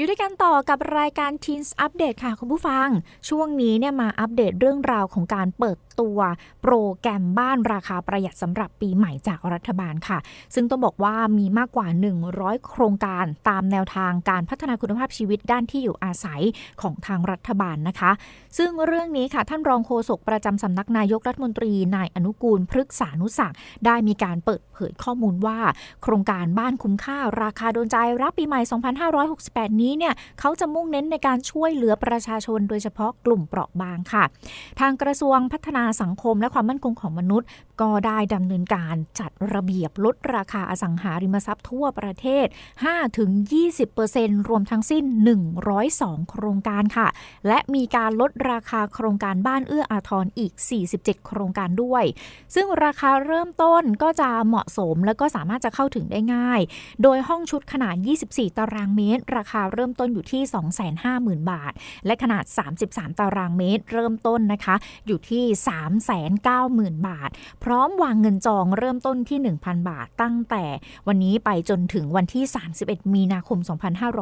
อยู่ด้วยกันต่อกับรายการ Teens Update ค่ะคุณผู้ฟัง ช่วงนี้เนี่ยมาอัปเดตเรื่องราวของการเปิดตัวโปรแกรมบ้านราคาประหยัดสำหรับปีใหม่จากรัฐบาลค่ะ ซึ่งต้องบอกว่ามีมากกว่า 100 โครงการตามแนวทางการพัฒนาคุณภาพชีวิตด้านที่อยู่อาศัยของทางรัฐบาลนะคะ ซึ่งเรื่องนี้ค่ะท่านรองโฆษกประจำสำนักนายกรัฐมนตรีนายอนุกูลพฤกษานุศักได้มีการเปิดเผยข้อมูลว่า โครงการบ้านคุ้มค่าราคาโดนใจรับปีใหม่ 2568 นี้เนี่ยเขาจะมุ่งเน้นในการช่วยเหลือประชาชน โดยเฉพาะกลุ่มเปราะบางค่ะ ทางกระทรวงพัฒนาสังคมและความมั่นคงของมนุษย์ ก็ได้ดำเนินการจัดระเบียบลดราคาอสังหาริมทรัพย์ทั่วประเทศ 5-20%รวมทั้งสิ้น 102 โครงการค่ะ และมีการลดราคาโครงการบ้านเอื้ออาทรอีก 47 โครงการด้วย ซึ่งราคาเริ่มต้นก็จะเหมาะสมและก็สามารถจะเข้าถึงได้ง่าย โดยห้องชุดขนาด 24 ตารางเมตร ราคาเริ่มต้นอยู่ที่ 250,000 บาท และขนาด 33 ตารางเมตร เริ่มต้นนะคะ อยู่ที่ 390,000 บาทพร้อมวางเงินจองเริ่มต้นที่ 1,000 บาทตั้งแต่วันนี้ไปจนถึงวันที่ 31 มีนาคม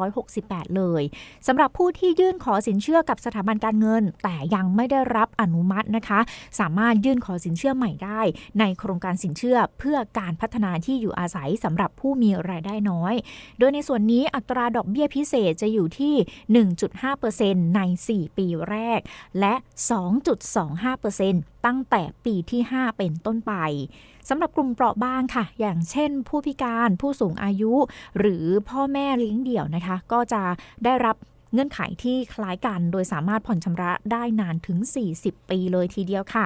2568 เลยสำหรับผู้ที่ยื่นขอสินเชื่อกับสถาบันการเงิน แต่ยังไม่ได้รับอนุมัตินะคะ สามารถยื่นขอสินเชื่อใหม่ได้ ในโครงการสินเชื่อเพื่อการพัฒนาที่อยู่อาศัยสำหรับผู้มีรายได้น้อย โดยในส่วนนี้อัตราดอกเบี้ยพิเศษจะอยู่ที่ 1.5%ใน 4 ปีแรก และ 2.25%ตั้งแต่ปีที่ 5 เป็นต้นไปสำหรับกลุ่มเปราะบางค่ะ อย่างเช่น ผู้พิการผู้สูงอายุ หรือพ่อแม่เลี้ยงเดี่ยวนะคะ ก็จะได้รับเงื่อนไขที่คล้ายกัน โดยสามารถผ่อนชำระได้นานถึง 40 ปีเลยทีเดียวค่ะ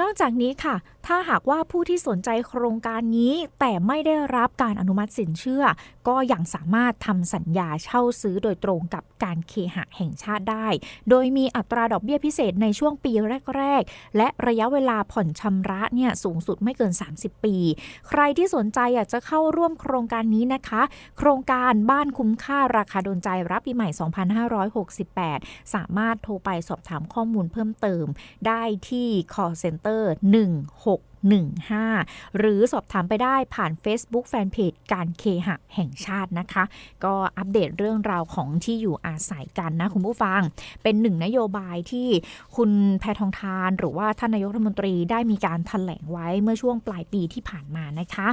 นอกจากนี้ค่ะ ถ้าหากว่าผู้ที่สนใจโครงการนี้ แต่ไม่ได้รับการอนุมัติสินเชื่อ ก็ยังสามารถทำสัญญาเช่าซื้อโดยตรงกับการเคหะแห่งชาติได้ โดยมีอัตราดอกเบี้ยพิเศษในช่วงปีแรก ๆ และระยะเวลาผ่อนชำระเนี่ยสูงสุดไม่เกิน 30 ปี ใครที่สนใจอยากจะเข้าร่วมโครงการนี้นะคะ โครงการบ้านคุ้มค่าราคาโดนใจรับปีใหม่ 2568 สามารถโทรไปสอบถามข้อมูลเพิ่มเติม ได้ที่ call center 1615 หรือสอบถามไปได้ผ่าน Facebook Fanpage การเคหะแห่งชาตินะคะ ก็อัปเดตเรื่องราวของที่อยู่อาศัยกันนะคุณผู้ฟัง เป็นหนึ่งนโยบายที่คุณแพทองทาน หรือว่าท่านนายกรัฐมนตรีได้มีการถแถลงไว้เมื่อช่วงปลายปีที่ผ่านมานะคะ